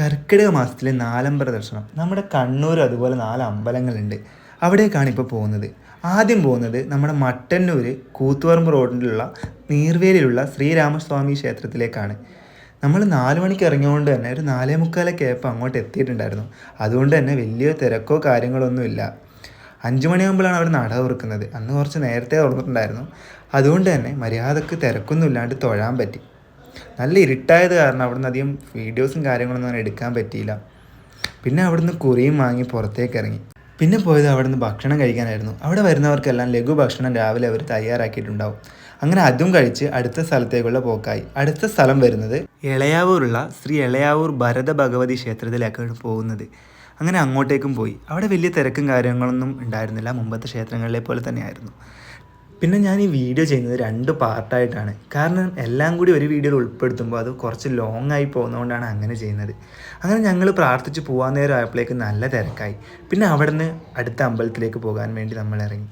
കർക്കിടക മാസത്തിലെ നാലമ്പല ദർശനം. നമ്മുടെ കണ്ണൂർ അതുപോലെ നാല് അമ്പലങ്ങളുണ്ട്. അവിടേക്കാണ് ഇപ്പോൾ പോകുന്നത്. ആദ്യം പോകുന്നത് നമ്മുടെ മട്ടന്നൂർ കൂത്തുപറമ്പ് റോഡിലുള്ള നീർവേലിയിലുള്ള ശ്രീരാമസ്വാമി ക്ഷേത്രത്തിലേക്കാണ്. നമ്മൾ നാല് മണിക്ക് ഇറങ്ങിയതുകൊണ്ട് തന്നെ ഒരു നാലേ മുക്കാലൊക്കെ ആയപ്പോൾ അങ്ങോട്ട് എത്തിയിട്ടുണ്ടായിരുന്നു. അതുകൊണ്ട് തന്നെ വലിയ തിരക്കോ കാര്യങ്ങളൊന്നുമില്ല അഞ്ച് മണിയാകുമ്പോഴാണ് അവർ നട തുറക്കുന്നത് അന്ന് കുറച്ച് നേരത്തെ തുറന്നിട്ടുണ്ടായിരുന്നു. അതുകൊണ്ട് തന്നെ മര്യാദയ്ക്ക് തിരക്കൊന്നും ഇല്ലാണ്ട് തൊഴാൻ പറ്റി. നല്ല ഇരുട്ടായത് കാരണം അവിടുന്ന് അധികം വീഡിയോസും കാര്യങ്ങളൊന്നും അങ്ങനെ എടുക്കാൻ പറ്റിയില്ല. പിന്നെ അവിടുന്ന് കുറിയും വാങ്ങി പുറത്തേക്ക് ഇറങ്ങി. പിന്നെ പോയത് അവിടുന്ന് ഭക്ഷണം കഴിക്കാനായിരുന്നു. അവിടെ വരുന്നവർക്കെല്ലാം ലഘു ഭക്ഷണം രാവിലെ അവർ തയ്യാറാക്കിയിട്ടുണ്ടാവും. അങ്ങനെ അതും കഴിച്ച് അടുത്ത സ്ഥലത്തേക്കുള്ള പോക്കായി. അടുത്ത സ്ഥലം വരുന്നത് ഇളയാവൂരുള്ള ശ്രീ ഇളയാവൂർ ഭരത ഭഗവതി ക്ഷേത്രത്തിലേക്കാണ് പോകുന്നത്. അങ്ങനെ അങ്ങോട്ടേക്കും പോയി. അവിടെ വലിയ തിരക്കും കാര്യങ്ങളൊന്നും ഉണ്ടായിരുന്നില്ല. മുമ്പത്തെ ക്ഷേത്രങ്ങളിലെ പോലെ തന്നെയായിരുന്നു. പിന്നെ ഞാൻ ഈ വീഡിയോ ചെയ്യുന്നത് രണ്ട് പാർട്ടായിട്ടാണ് കാരണം എല്ലാം കൂടി ഒരു വീഡിയോയിൽ ഉൾപ്പെടുത്തുമ്പോൾ അത് കുറച്ച് ലോങ് ആയി പോകുന്നതുകൊണ്ടാണ് അങ്ങനെ ചെയ്യുന്നത്. അങ്ങനെ ഞങ്ങൾ പ്രാർത്ഥിച്ച് പോകാൻ നേരം ആയപ്പോഴേക്ക് നല്ല തിരക്കായി. പിന്നെ അവിടെ നിന്ന് അടുത്ത അമ്പലത്തിലേക്ക് പോകാൻ വേണ്ടി നമ്മൾ ഇറങ്ങി.